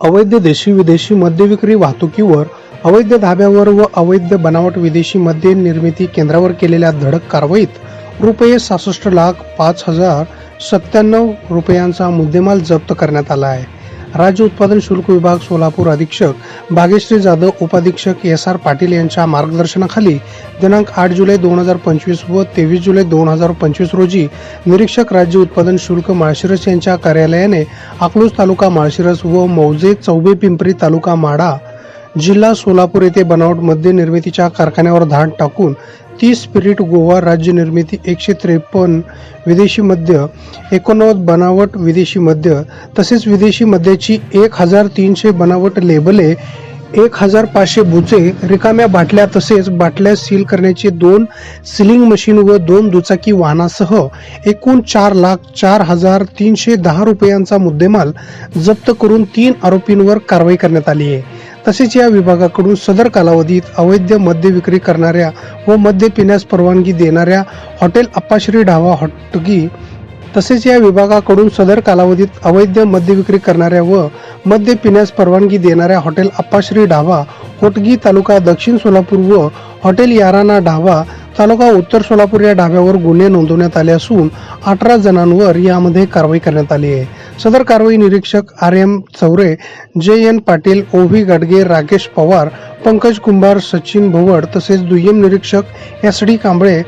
अवैध देशी विदेशी मद्य विक्री वाहतुकीवर अवैध धाब्यावर व अवैध बनावट विदेशी मद्य निर्मिती केंद्रावर केलेल्या धडक कारवाईत रुपये सहासष्ट लाख पाच हजार सत्त्याण्णव रुपयांचा मुद्देमाल जप्त करण्यात आला आहे. राज्य उत्पादन शुल्क विभाग सोलापूर अधीक्षक बागेश्री जाधव उपाधीक्षक एस आर पाटील यांच्या मार्गदर्शनाखाली दिनांक आठ जुलै दोन हजार पंचवीस व तेवीस जुलै दोन हजार पंचवीस रोजी निरीक्षक राज्य उत्पादन शुल्क माळशिरस यांच्या कार्यालयाने अकलूज तालुका माळशिरस व मौजे चौबे पिंपरी तालुका माडा जिल्हा सोलापूर येथे बनावट मद्य निर्मितीच्या कारखान्यावर धाड टाकून तीस स्पिरिट गोवा राज्य निर्मिती एकशे त्रेपन्न विदेशी मद्य एकोणनव्वद बनावट विदेशी मद्य तसेच विदेशी मद्याची एक हजार तीनशे बनावट लेबले एक हजार पाचशे बुचे रिकाम्या बाटल्या तसेच बाटल्या सील करण्याचे दोन सिलिंग मशीन व दोन दुचाकी वाहनासह एकूण चार लाख चार हजार तीनशे दहा रुपयांचा मुद्देमाल जप्त करून तीन आरोपींवर कारवाई करण्यात आली आहे. तसेच या विभागाकडून सदर कालावधीत अवैध मद्य विक्री करणाऱ्या व मद्य पिण्यास परवानगी देणाऱ्या हॉटेल अप्पाश्री ढावा हॉटगी तसेच या विभागाकडून सदर कालावधीत अवैध मद्य विक्री करणाऱ्या व मद्य पिण्यास परवानगी देणाऱ्या हॉटेल अप्पाश्री ढाबा होटगी तालुका दक्षिण सोलापूर व हॉटेल याराना ढाबा तालुका उत्तर सोलापूर या ढाब्यावर गुन्हे नोंदवण्यात आले असून अठरा जणांवर यामध्ये कारवाई करण्यात आली आहे. सदर कारवाई निरीक्षक R M Chaure J N Patil O V Gadge Rakesh Pawar Pankaj Kumbhar Sachin Bhovad तसेच दुय्यम निरीक्षक एस डी कांबळे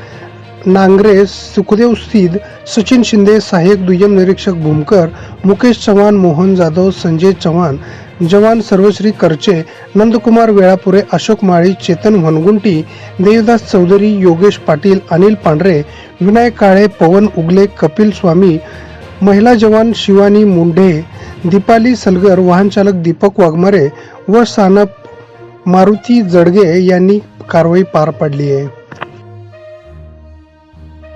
नांगरे सुखदेव स्थित सचिन शिंदे सहाय्यक दुय्यम निरीक्षक भूमकर मुकेश चव्हाण मोहन जाधव संजय चव्हाण जवान सर्वश्री करचे नंदकुमार वेळापुरे अशोक माळी चेतन वनगुंटी देवदास चौधरी योगेश पाटील अनिल पांढरे विनायक काळे पवन उगले कपिल स्वामी महिला जवान शिवानी मुंढे दीपाली सलगर वाहनचालक दीपक वाघमारे व सानप मारुती जडगे यांनी कारवाई पार पाडली आहे.